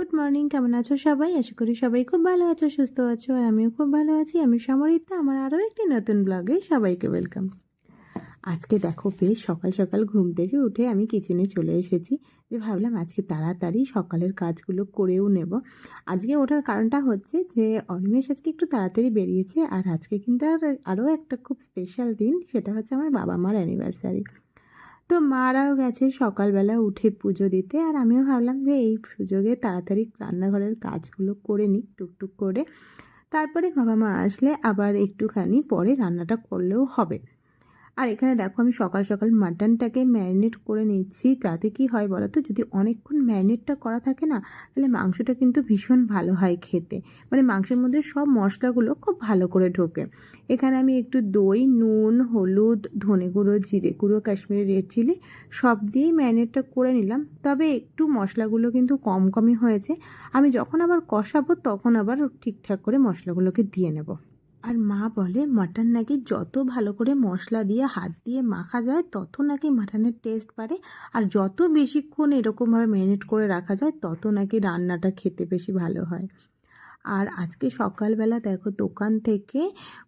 Good morning কেমন আছো সবাই? আশা করি সবাই খুব ভালো আছো, সুস্থ আছো, আর আমিও খুব ভালো আছি। আমি সমরিতা আমার আরও একটি নতুন ব্লগে সবাইকে ওয়েলকাম আজকে দেখো বেশ সকাল সকাল ঘুম থেকে উঠে আমি কিচেনে চলে এসেছি। যে ভাবলাম আজকে তাড়াতাড়ি সকালের কাজগুলো করেও নেব। আজকে ওঠার কারণটা হচ্ছে যে অনিমেষ আজকে একটু তাড়াতাড়ি বেরিয়েছে, আর আজকে কিন্তু আর আরও একটা খুব স্পেশাল দিন, সেটা হচ্ছে আমার বাবা মার অ্যানিভার্সারি তো মারাও গেছে সকালবেলা উঠে পুজো দিতে। আর আমিও ভাবলাম যে এই সুযোগে তাড়াতাড়ি রান্নাঘরের কাজগুলো করে নিই টুকটুক করে। তারপরে বাবা মা আসলে আবার একটুখানি পরে রান্নাটা করলেও হবে। আর এখানে দেখো আমি সকাল সকাল মাটনটাকে ম্যারিনেট করে নিচ্ছি, তাতে কি হয় বলো তো যদি অনেকক্ষণ ম্যারিনেটটা করা থাকে না, তাহলে মাংসটা কিন্তু ভীষণ ভালো হয় খেতে। মানে মাংসের মধ্যে সব মশলাগুলো খুব ভালো করে ঢোকে। এখানে আমি একটু দই, নুন, হলুদ, ধনে গুঁড়ো, জিরে গুঁড়ো, কাশ্মীরি রেড চিলি সব দিয়েই ম্যারিনেটটা করে নিলাম। তবে একটু মশলাগুলো কিন্তু কম কমই হয়েছে। আমি যখন আবার কষাবো, তখন আবার ঠিকঠাক করে মশলাগুলোকে দিয়ে নেব। আর মা বলে, মাটন নাকি যত ভালো করে মশলা দিয়ে হাত দিয়ে মাখা যায়, তত নাকি মাটনের টেস্ট বাড়ে। আর যত বেশিক্ষণ এরকমভাবে ম্যারিনেট করে রাখা যায়, তত নাকি রান্নাটা খেতে বেশি ভালো হয়। আর আজকে সকালবেলা দেখো, দোকান থেকে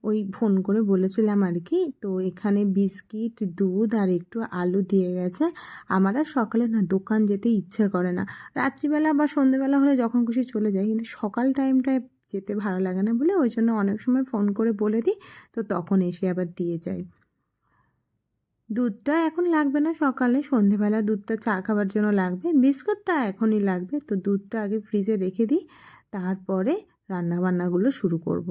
ওই ফোন করে বলেছিলাম আর কি, তো এখানে বিস্কিট, দুধ আর একটু আলু দিয়ে গেছে। আমার আর সকালে না দোকান যেতে ইচ্ছে করে না। রাত্রিবেলা বা সন্ধেবেলা হলে যখন খুশি চলে যায় কিন্তু সকাল টাইমটায় যেতে ভালো লাগে না বলে ওই জন্য অনেক সময় ফোন করে বলে দিই, তো তখন এসে আবার দিয়ে যায় দুধটা এখন লাগবে না সকালে, সন্ধেবেলা দুধটা চা খাবার জন্য লাগবে, বিস্কুটটা এখনই লাগবে, তো দুধটা আগে ফ্রিজে রেখে দিই, তারপরে রান্নাবান্নাগুলো শুরু করব।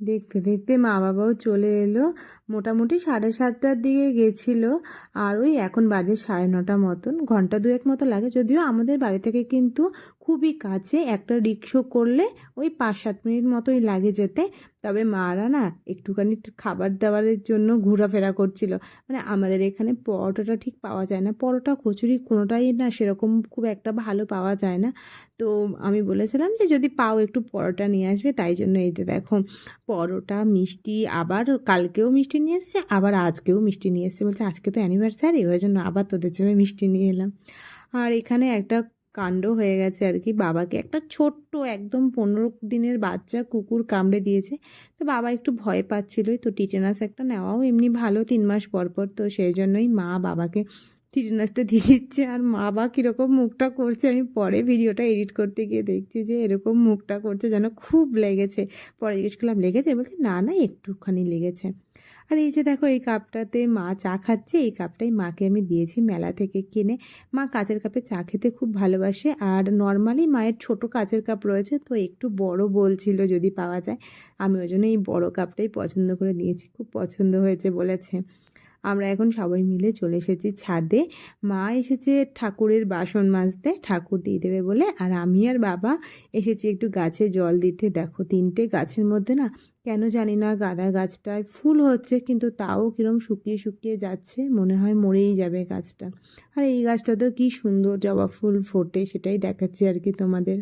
দেখতে দেখতে মা বাবাও চলে এলো, মোটামুটি সাড়ে সাতটার দিকে গেছিল, আর ওই এখন বাজে সাড়ে নটা মতন, ঘণ্টা দুয়েক মতো লাগে, যদিও আমাদের বাড়ি থেকে কিন্তু খুবই কাছে একটা রিক্সো করলে ওই পাঁচ সাত মিনিট মতোই লাগে যেতে। তবে মারা না একটুখানি খাবার দাবারের জন্য ঘোরাফেরা করছিল। মানে আমাদের এখানে পরোটাটা ঠিক পাওয়া যায় না। পরোটা, কচুরি কোনোটাই না সেরকম খুব একটা ভালো পাওয়া যায় না। তো আমি বলেছিলাম যে যদি পাও একটু পরোটা নিয়ে আসবে, তাই জন্য এই দেখো পরোটা, মিষ্টি, আবার কালকেও মিষ্টি নিয়ে এসছে, আবার আজকেও মিষ্টি নিয়ে এসছে। বলছে আজকে তো অ্যানিভার্সারি ওই জন্য আবার তোদের জন্য মিষ্টি নিয়ে এলাম। আর এখানে একটা কাণ্ড হয়ে গেছে আর কি বাবাকে। একটা ছোট্ট একদম পনেরো দিনের বাচ্চা কুকুর কামড়ে দিয়েছে। তো বাবা একটু ভয় পাচ্ছিলই তো টিটেনাস একটা নেওয়াও এমনি ভালো তিন মাস পর পর। তো সেই জন্যই মা বাবাকে টিটেনাসটা দিয়ে দিচ্ছে। আর মা বা কীরকম মুখটা করছে আমি পরে ভিডিওটা এডিট করতে গিয়ে দেখছি যে এরকম মুখটা করছে যেন খুব লেগেছে। পরে জিজ্ঞেস করলাম, লেগেছে? বলছে, না না, একটুখানি লেগেছে। আর এই যে দেখো, এই কাপটাতে মা চা খাচ্ছে, এই কাপটাই মাকে আমি দিয়েছি মেলা থেকে কিনে। মা কাচের কাপে চা খেতে খুব ভালোবাসে আর নর্মালি মায়ের ছোট কাচের কাপ রয়েছে, তো একটু বড় বলছিল যদি পাওয়া যায়। আমি ওই জন্য এই বড় কাপটাই পছন্দ করে দিয়েছি, খুব পছন্দ হয়েছে বলেছে। আমরা এখন সবাই মিলে চলে এসেছি ছাদে। মা এসেছে ঠাকুরের বাসন মাজতে, ঠাকুর দিয়ে দেবে বলে। আর আমি আর বাবা এসেছি একটু গাছে জল দিতে। দেখো, তিনটে গাছের মধ্যে না কেন জানি না, গাঁদা গাছটায় ফুল হচ্ছে, কিন্তু তাও কীরকম শুকিয়ে শুকিয়ে যাচ্ছে, মনে হয় মরেই যাবে গাছটা। আর এই গাছটা তো কী সুন্দর জবা ফুল ফোটে, সেটাই দেখাচ্ছি আর কি তোমাদের।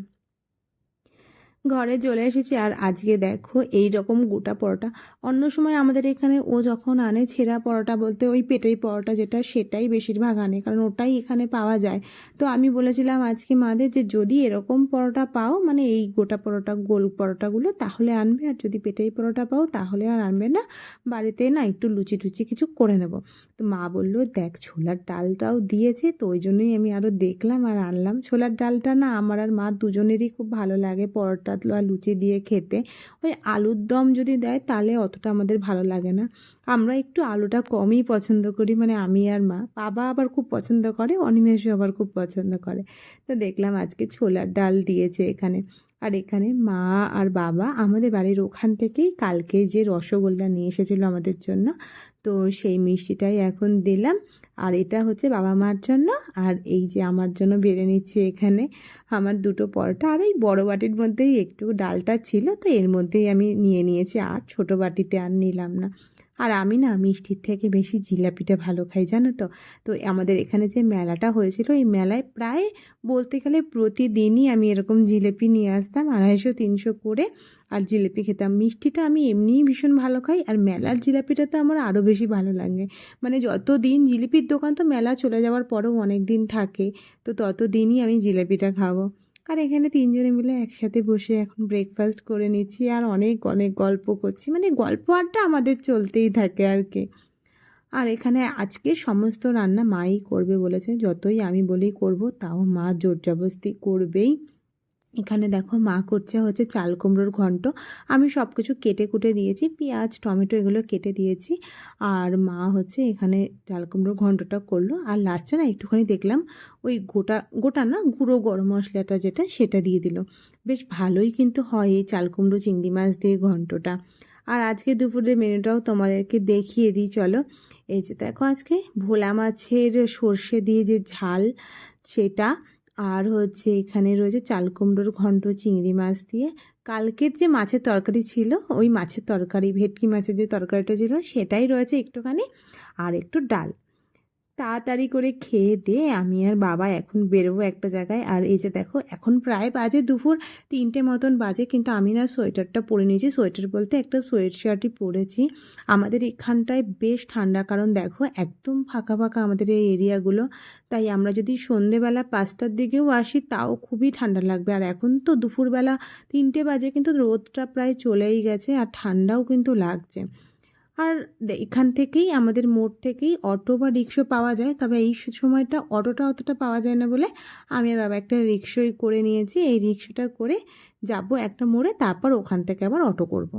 ঘরে চলে এসেছি। আর আজকে দেখো এই রকম গোটা পরোটা। অন্য সময় আমাদের এখানে ও যখন আনে ছেঁড়া পরোটা বলতে ওই পেটেই পরোটা যেটা, সেটাই বেশিরভাগ আনে, কারণ ওটাই এখানে পাওয়া যায়। তো আমি বলেছিলাম আজকে মাদের যে যদি এরকম পরোটা পাও মানে এই গোটা পরোটা, গোল পরোটাগুলো, তাহলে আনবে। আর যদি পেটেই পরোটা পাও, তাহলে আর আনবে না। বাড়িতে না একটু লুচি টুচি কিছু করে নেব। তো মা বলল, দেখ, ছোলার ডালটাও দিয়েছে, তো ওই জন্যই আমি আরও দেখলাম আর আনলাম। ছোলার ডালটা না আমার আর মা দুজনেরই খুব ভালো লাগে পরোটা বা লুচি দিয়ে খেতে, ওই আলুর দম যদি দেয় তাহলে অতটা আমাদের ভালো লাগে না। আমরা একটু আলুটা কমই পছন্দ করি মানে আমি আর মা। বাবা আবার খুব পছন্দ করে, অনিমেষও আবার খুব পছন্দ করে। তো দেখলাম আজকে ছোলার ডাল দিয়েছে এখানে। আর এখানে মা আর বাবা আমাদের বাড়ির ওখান থেকেই কালকে যে রসগোল্লা নিয়ে এসেছিল আমাদের জন্য, তো সেই মিষ্টিটাই এখন দিলাম। আর এটা হচ্ছে বাবা মার জন্য, আর এই যে আমার জন্য বেড়ে নিচ্ছে এখানে আমার দুটো পরোটা। আর ওই বড়ো বাটির মধ্যেই একটু ডালটা ছিল, তো এর মধ্যেই আমি নিয়ে নিয়েছি। আর ছোটো বাটিতে আর নিলাম না। আর আমি না মিষ্টির থেকে বেশি জিলাপিটা ভালো খাই, জানো তো? তো আমাদের এখানে যে মেলাটা হয়েছিল, এই মেলায় প্রায় বলতে গেলে প্রতিদিনই আমি এরকম জিলেপি নিয়ে আসতাম, আড়াইশো, তিনশো করে। আর জিলিপি খেতাম। মিষ্টিটা আমি এমনিই ভীষণ ভালো খাই, আর মেলার জিলাপিটা তো আমার আরও বেশি ভালো লাগে। মানে যত দিন জিলিপির দোকান, তো মেলা চলে যাওয়ার পরেও অনেক দিন থাকে, তো তত দিনই আমি জিলাপিটা খাব। আর এখানে তিনজনে মিলে একসাথে বসে এখন ব্রেকফাস্ট করে নিচ্ছি আর অনেক অনেক গল্প করছি। মানে গল্প আড্ডা আমাদের চলতেই থাকে আর কি। আর এখানে আজকে সমস্ত রান্না মাই করবে বলেছে। যতই আমি বলি করব, তাও মা জোর জবরদস্তি করবেই। এখানে দেখো মা করছে হচ্ছে চাল কুমড়োর ঘন্ট। আমি সব কিছু কেটে কুটে দিয়েছি, পেঁয়াজ, টমেটো এগুলো কেটে দিয়েছি। আর মা হচ্ছে এখানে চাল কুমড়োর ঘন্টটা করল। আর লাস্টে না একটুখানি দেখলাম ওই গোটা গোটা না গুঁড়ো গরম মশলাটা যেটা সেটা দিয়ে দিল। বেশ ভালোই কিন্তু হয় এই চাল কুমড়ো চিংড়ি মাছ দিয়ে ঘন্টটা। আর আজকে দুপুরের মেনুটাও তোমাদেরকে দেখিয়ে দিই, চলো। এই যে দেখো আজকে ভোলা মাছের সর্ষে দিয়ে যে ঝাল সেটা আর হচ্ছে এখানে রয়েছে চালকুমড়োর ঘন্ট, চিংড়ি মাছ দিয়ে। কালকের যে মাছের তরকারি ছিল, ওই মাছের তরকারি, ভেটকি মাছের যে তরকারিটা ছিল, সেটাই রয়েছে একটুখানি। আর একটু ডাল। তাড়াতাড়ি করে খেয়ে দিয়ে আমি আর বাবা এখন বেরোবো একটা জায়গায়। আর এই যে দেখো, এখন প্রায় বাজে দুপুর তিনটে মতন বাজে, কিন্তু আমি না সোয়েটারটা পরে নিয়েছি। সোয়েটার বলতে একটা সোয়েট শার্টই পরেছি। আমাদের এখানটায় বেশ ঠান্ডা, কারণ দেখো, একদম ফাঁকা ফাঁকা আমাদের এই এরিয়াগুলো। তাই আমরা যদি সন্ধেবেলা পাঁচটার দিকেও আসি, তাও খুবই ঠান্ডা লাগবে। আর এখন তো দুপুরবেলা তিনটে বাজে, কিন্তু রোদটা প্রায় চলেই গেছে, আর ঠান্ডাও কিন্তু লাগছে। আর এখান থেকেই আমাদের মোড় থেকেই অটো বা রিক্সা পাওয়া যায় তবে এই সময়টা অটোটা অতটা পাওয়া যায় না বলে আমি আর বাবা একটা রিক্সোই করে নিয়েছি এই রিক্সাটা করে যাব একটা মোড়ে, তারপর ওখান থেকে আবার অটো করব।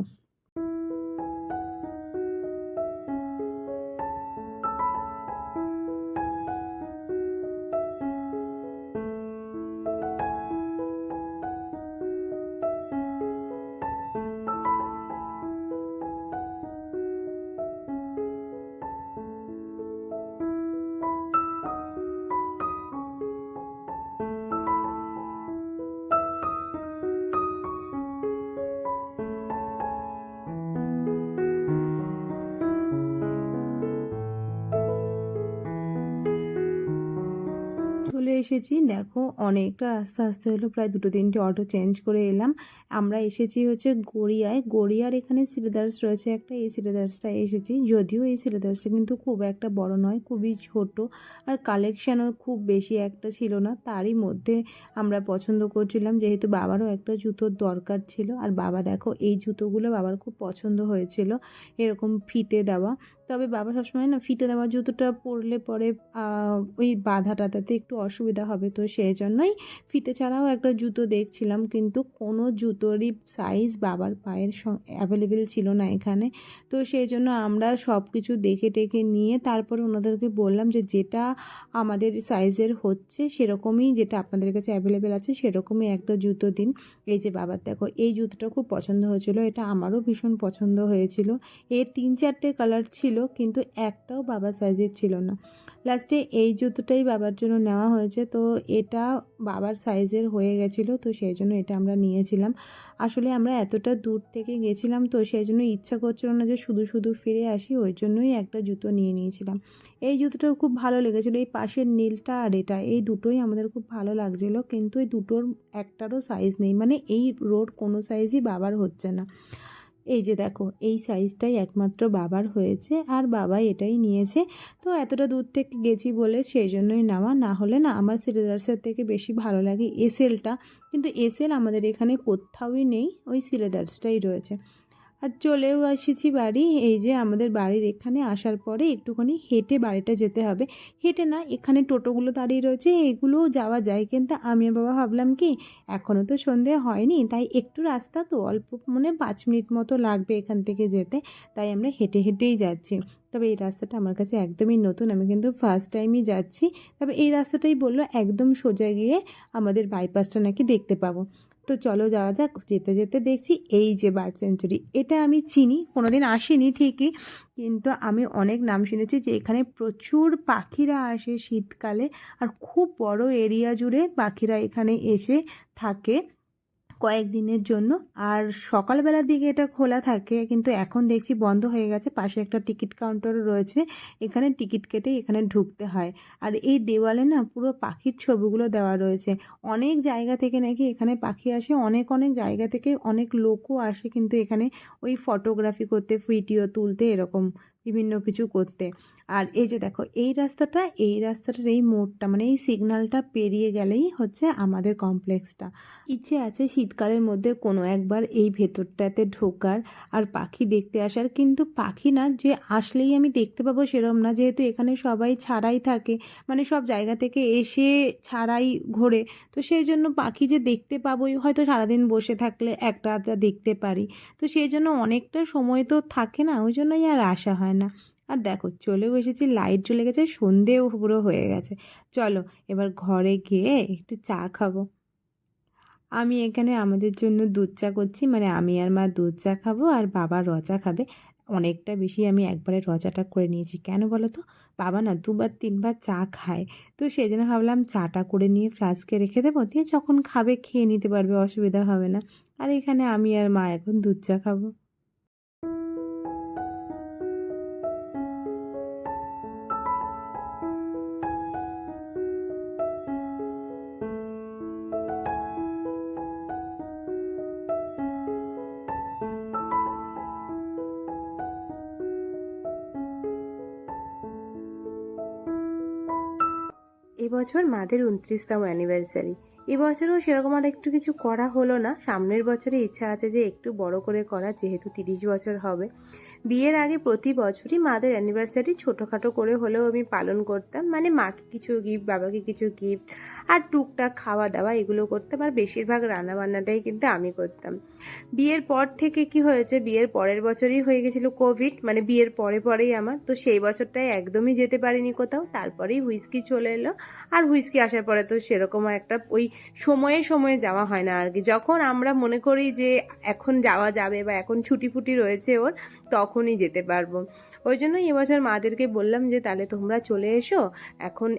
এসেছি। দেখো, অনেকটা রাস্তা আসতে হলো, প্রায় দুটো তিনটে অটো চেঞ্জ করে এলাম। আমরা এসেছি হচ্ছে গড়িয়ায়। গড়িয়ার এখানে সিলেদার্স রয়েছে একটা। এই সিলেদার্সটা এসেছি। যদিও এই সিলেদার্সটা কিন্তু খুব একটা বড় নয়, খুবই ছোট। আর কালেকশানও খুব বেশি একটা ছিল না। তারই মধ্যে আমরা পছন্দ করছিলাম। যেহেতু বাবারও একটা জুতোর দরকার ছিল। আর বাবা, দেখো, এই জুতোগুলো বাবার খুব পছন্দ হয়েছিল এরকম ফিতে দেওয়া। তবে বাবা সবসময় না, ফিতে দেওয়া জুতোটা পরলে পরে ওই বাধা টাধাতে একটু অসুবিধা হবে। তো সেই জন্যই ফিতে ছাড়াও একটা জুতো দেখছিলাম, কিন্তু কোনো জুতোরই সাইজ বাবার পায়ের অ্যাভেলেবেল ছিল না এখানে। তো সেই জন্য আমরা সব কিছু দেখে টেকে নিয়ে তারপর ওনাদেরকে বললাম যে যেটা আমাদের সাইজের হচ্ছে সেরকমই যেটা আপনাদের কাছে অ্যাভেলেবেল আছে সেরকমই একটা জুতো দিন। এই যে বাবার দেখো, এই জুতোটা খুব পছন্দ হয়েছিল, এটা আমারও ভীষণ পছন্দ হয়েছিল। এর তিন চারটে কালার ছিল, কিন্তু একটাও বাবার সাইজের ছিল না। লাস্টে এই জুতোটাই বাবার জন্য নেওয়া হয়েছে। তো এটা বাবার সাইজের হয়ে গেছিল, তো সেই জন্য এটা আমরা নিয়েছিলাম। আসলে আমরা এতটা দূর থেকে গেছিলাম, তো সেই জন্য ইচ্ছা করছিল না যে শুধু শুধু ফিরে আসি, ওই জন্যই একটা জুতো নিয়ে নিয়েছিলাম। এই জুতোটাও খুব ভালো লেগেছিলো, এই পাশের নীলটা আর এটা, এই দুটোই আমাদের খুব ভালো লাগছিল, কিন্তু এই দুটোর একটারও সাইজ নেই মানে এই রোড কোনো সাইজই বাবার হচ্ছে না। এই যে দেখো, এই সাইজটাই একমাত্র বাবার হয়েছে আর বাবা এটাই নিয়েছে। তো এতটা দূর থেকে গেছি বলে সেই জন্যই নেওয়া। না হলে না আমার সিলেদার্সের থেকে বেশি ভালো লাগে এসএলটা কিন্তু এসএল আমাদের এখানে কোথাওই নেই, ওই সিলেদার্সটাই রয়েছে। আর চলেও এসেছি বাড়ি। এই যে আমাদের বাড়ির এখানে আসার পরে একটুখানি হেঁটে বাড়িটা যেতে হবে। হেঁটে না, এখানে টোটোগুলো দাঁড়িয়ে রয়েছে, এগুলোও যাওয়া যায়। কিন্তু আমি বাবা ভাবলাম কি এখনও তো সন্ধে হয়নি, তাই একটু রাস্তা তো অল্প মানে পাঁচ মিনিট মতো লাগবে এখান থেকে যেতে। তাই আমরা হেঁটে হেঁটেই যাচ্ছি। তবে এই রাস্তাটা আমার কাছে একদমই নতুন, আমি কিন্তু ফার্স্ট টাইমই যাচ্ছি। তবে এই রাস্তাটাই বলল, একদম সোজা গিয়ে আমাদের বাইপাসটা নাকি দেখতে পাবো। তো চলো যাওয়া যাক, যেতে যেতে দেখছি এই যে বার্ড সেঞ্চুরি এটা আমি চিনি, কোনোদিন আসিনি ঠিকই, কিন্তু আমি অনেক নাম শুনেছি যে এখানে প্রচুর পাখিরা আসে শীতকালে, আর খুব বড় এরিয়া জুড়ে পাখিরা এখানে এসে থাকে। কয়েকদিনের জন্য। আর সকালবেলার দিকে এটা খোলা থাকে, কিন্তু এখন দেখছি বন্ধ হয়ে গেছে। পাশে একটা টিকিট কাউন্টারও রয়েছে। এখানে টিকিট কেটে এখানে ঢুকতে হয়। আর এই দেওয়ালে না পুরো পাখির ছবিগুলো দেওয়া রয়েছে। অনেক জায়গা থেকে নাকি এখানে পাখি আসে, অনেক অনেক জায়গা থেকে অনেক লোকও আসে, কিন্তু এখানে ওই ফটোগ্রাফি করতে ভিডিও তুলতে এরকম বিভিন্ন কিছু করতে। আর এই যে দেখো, এই রাস্তাটা, এই রাস্তাটার এই মোড়টা মানে এই সিগন্যালটা পেরিয়ে গেলেই হচ্ছে আমাদের কমপ্লেক্সটা ইচ্ছে আছে শীতকালের মধ্যে কোনো একবার এই ভেতরটাতে ঢোকার আর পাখি দেখতে আসার। কিন্তু পাখি না, যে আসলেই আমি দেখতে পাবো সেরম না। যেহেতু এখানে সবাই ছাড়াই থাকে মানে সব জায়গা থেকে এসে ছাড়াই ঘোরে। তো সেই জন্য পাখি যে দেখতে পাবোই, হয়তো সারাদিন বসে থাকলে একটা আধটা দেখতে পারি। তো সেই জন্য অনেকটা সময় তো থাকে না, ওই জন্যই আর আসা হয় না। আর দেখো, চলেও এসেছি লাইট জ্বলে গেছে, সন্ধেও পুরো হয়ে গেছে। চলো, এবার ঘরে গিয়ে একটু চা খাব। আমি এখানে আমাদের জন্য দুধ চা করছি মানে আমি আর মা দুধ চা খাব আর বাবা রচা খাবে। অনেকটা বেশি আমি একবারে রচাটা করে নিয়েছি। কেন বলো তো? বাবা না দুবার, তিনবার চা খায়। তো সেই জন্য ভাবলাম চাটা করে নিয়ে ফ্লাস্কে রেখে দেবো, দিয়ে যখন খাবে খেয়ে নিতে পারবে, অসুবিধা হবে না। আর এখানে আমি আর মা এখন দুধ চা খাব। এবছর মাদের উনত্রিশতম অ্যানিভার্সারি এবছরও সেরকম আর একটু কিছু করা হলো না। সামনের বছরে ইচ্ছা আছে যে একটু বড় করে করা, যেহেতু তিরিশ বছর হবে। বিয়ের আগে প্রতি বছরই মাদের অ্যানিভার্সারি ছোটোখাটো করে হলেও আমি পালন করতাম। মানে মাকে কিছু গিফট বাবাকে কিছু গিফট আর টুকটাক খাওয়া দাওয়া এগুলো করতাম আর বেশিরভাগ রান্নাবান্নাটাই কিন্তু আমি করতাম। বিয়ের পর থেকে কি হয়েছে, বিয়ের পরের বছরই হয়ে গেছিল কোভিড মানে বিয়ের পরে পরেই আমার। তো সেই বছরটায় একদমই যেতে পারিনি কোথাও, তারপরেই হুইস্কি চলে এলো। আর হুইস্কি আসার পরে তো সেরকম একটা ওই সময়ে সময়ে যাওয়া হয় না আর কি। যখন আমরা মনে করি যে এখন যাওয়া যাবে বা এখন ছুটি ফুটি রয়েছে ওর তখনই যেতে পারব। ওই জন্য এবছর মাদেরকে বললাম যে, তাহলে তোমরা চলে এসো। এখন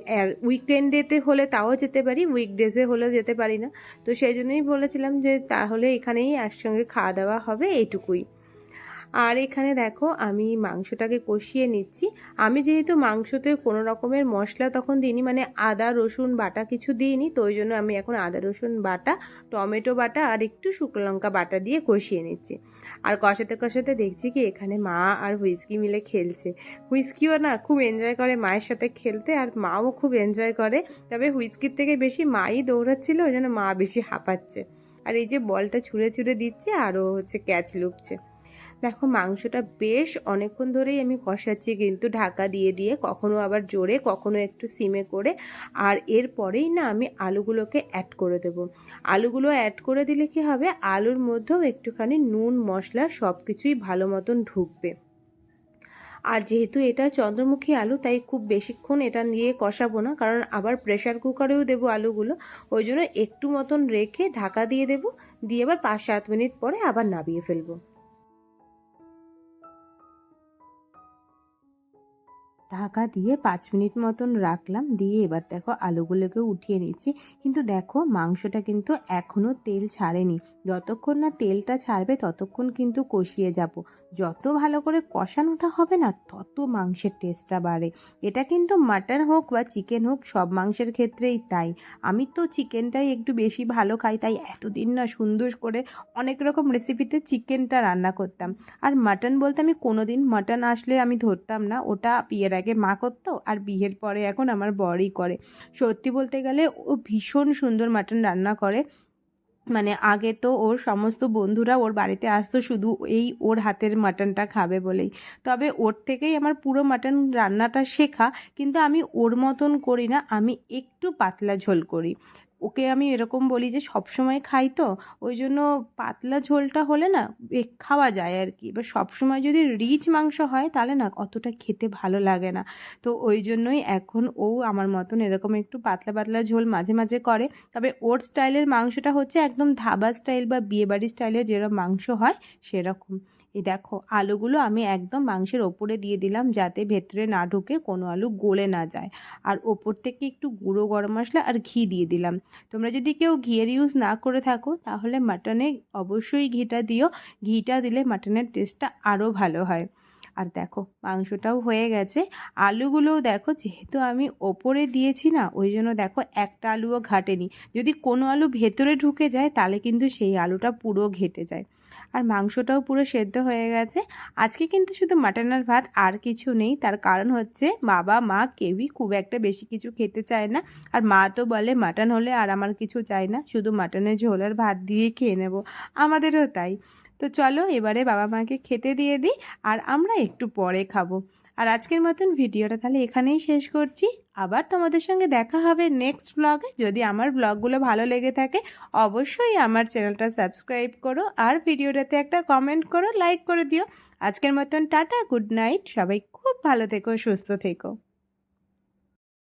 উইকেন্ডেতে হলে তাও যেতে পারি উইকডেজে হলেও যেতে পারি না। তো সেই জন্যই বলেছিলাম যে, তাহলে এখানেই একসঙ্গে খাওয়া দাওয়া হবে এইটুকুই। আর এখানে দেখো আমি মাংসটাকে কষিয়ে নিচ্ছি। আমি যেহেতু মাংসতে কোনো রকমের মশলা তখন দিইনি মানে আদা, রসুন, বাটা কিছু দিইনি, তো ওই জন্য আমি এখন আদা, রসুন, বাটা, টমেটো বাটা আর একটু শুকনো লঙ্কা বাটা দিয়ে কষিয়ে নিচ্ছি। আর কষাতে কষাতে দেখছি কি এখানে মা আর হুইস্কি মিলে খেলছে। হুইস্কিও না খুব এনজয় করে মায়ের সাথে খেলতে আর মাও খুব এনজয় করে। তবে হুইস্কির থেকে বেশি মাই দৌড়াচ্ছিল, ওই জন্য মা বেশি হাঁপাচ্ছে। আর এই যে বলটা ছুঁড়ে ছুঁড়ে দিচ্ছে আরও হচ্ছে ক্যাচ লুকছে। দেখো, মাংসটা বেশ অনেকক্ষণ ধরেই আমি কষাচ্ছি, কিন্তু ঢাকা দিয়ে দিয়ে কখনো আবার জোরে, কখনো একটু সিমে করে। আর এরপরেই না আমি আলুগুলোকে অ্যাড করে দেব। আলুগুলো অ্যাড করে দিলে কি হবে? আলুর মধ্যেও একটুখানি নুন, মশলা সব কিছুই ভালো মতন ঢুকবে। আর যেহেতু এটা চন্দ্রমুখী আলু, তাই খুব বেশিক্ষণ এটা নিয়ে কষাবো না, কারণ আবার প্রেশার কুকারেও দেবো আলুগুলো। ওই জন্য একটু মতন রেখে ঢাকা দিয়ে দেবো, দিয়ে আবার পাঁচ সাত মিনিট পরে আবার নাবিয়ে ফেলব। ঢাকা দিয়ে পাঁচ মিনিট মতন রাখলাম, দিয়ে এবার দেখো আলুগুলোকে উঠিয়ে নিচ্ছি। কিন্তু দেখো মাংসটা কিন্তু এখনও তেল ছাড়েনি। যতক্ষণ না তেলটা ছাড়বে ততক্ষণ কিন্তু কষিয়ে যাব। যত ভালো করে কষানোটা হবে না, তত মাংসের টেস্টটা বাড়ে। এটা কিন্তু মাটন হোক বা চিকেন হোক, সব মাংসের ক্ষেত্রেই তাই। আমি তো চিকেনটাই একটু বেশি ভালো খাই, তাই এতদিন না সুন্দর করে অনেক রকম রেসিপিতে চিকেনটা রান্না করতাম। আর মাটন বলতে আমি কোনো দিন মাটন আসলে আমি ধরতাম না, ওটা বিয়ের আগে মা করতো আর বিয়ের পরে এখন আমার বরই করে। সত্যি বলতে গেলে ও ভীষণ সুন্দর মাটন রান্না করে। মানে আগে তো ওর সমস্ত বন্ধুরা ওর বাড়িতে আসতো শুধু এই ওর হাতের মাটনটা খাবে বলেই। তবে ওর থেকেই আমার পুরো মাটন রান্নাটা শেখা, কিন্তু আমি ওর মতন করি না, আমি একটু পাতলা ঝোল করি। ওকে আমি এরকম বলি যে, সব সময় খাই তো, ওই জন্য পাতলা ঝোলটা হলে না খাওয়া যায় আর কি। এবার সবসময় যদি রিচ মাংস হয়, তাহলে না অতটা খেতে ভালো লাগে না। তো ওই জন্যই এখন ও আমার মতন এরকম একটু পাতলা পাতলা ঝোল মাঝে মাঝে করে। তবে ওর স্টাইলের মাংসটা হচ্ছে একদম ধাবা স্টাইল বা বিয়েবাড়ি স্টাইলের যেরকম মাংস হয়, সেরকম। এই দেখো, আলুগুলো আমি একদম মাংসের ওপরে দিয়ে দিলাম যাতে ভেতরে না ঢুকে কোনো আলু গলে না যায়। আর ওপর থেকে একটু গুঁড়ো গরম মশলা আর ঘি দিয়ে দিলাম। তোমরা যদি কেউ ঘিয়ের ইউজ না করে থাকো, তাহলে মাটনে অবশ্যই ঘিটা দিও। ঘিটা দিলে মাটনের টেস্টটা আরও ভালো হয়। আর দেখো, মাংসটাও হয়ে গেছে। আলুগুলোও দেখো, যেহেতু আমি ওপরে দিয়েছি না, ওই জন্য দেখো একটা আলুও ঘাটেনি। যদি কোনো আলু ভেতরে ঢুকে যায়, তাহলে কিন্তু সেই আলুটা পুরো ঘেটে যায়। আর মাংসটাও পুরো সেদ্ধ হয়ে গেছে। আজকে কিন্তু শুধু মাটন আর ভাত আর কিছু নেই। তার কারণ হচ্ছে বাবা, মা কেউই খুব একটা বেশি কিছু খেতে চায় না। আর মা তো বলে মাটন হলে আর আমার কিছু চাই না। শুধু মাটনের ঝোল আর ভাত দিয়ে খেয়ে নেব। আমাদেরও তাই। তো চলো এবারে বাবা মাকে খেতে দিয়ে দিই আর আমরা একটু পরে খাব। আর আজকের মতন ভিডিওটা তাহলে এখানেই শেষ করছি। আবার তোমাদের সঙ্গে দেখা হবে নেক্সট ব্লগে যদি আমার ব্লগগুলো ভালো লেগে থাকে, অবশ্যই আমার চ্যানেলটা সাবস্ক্রাইব করো আর ভিডিওটাতে একটা কমেন্ট করো লাইক করে দিও। আজকের মতন টাটা গুড নাইট সবাই খুব ভালো থেকো, সুস্থ থেকো।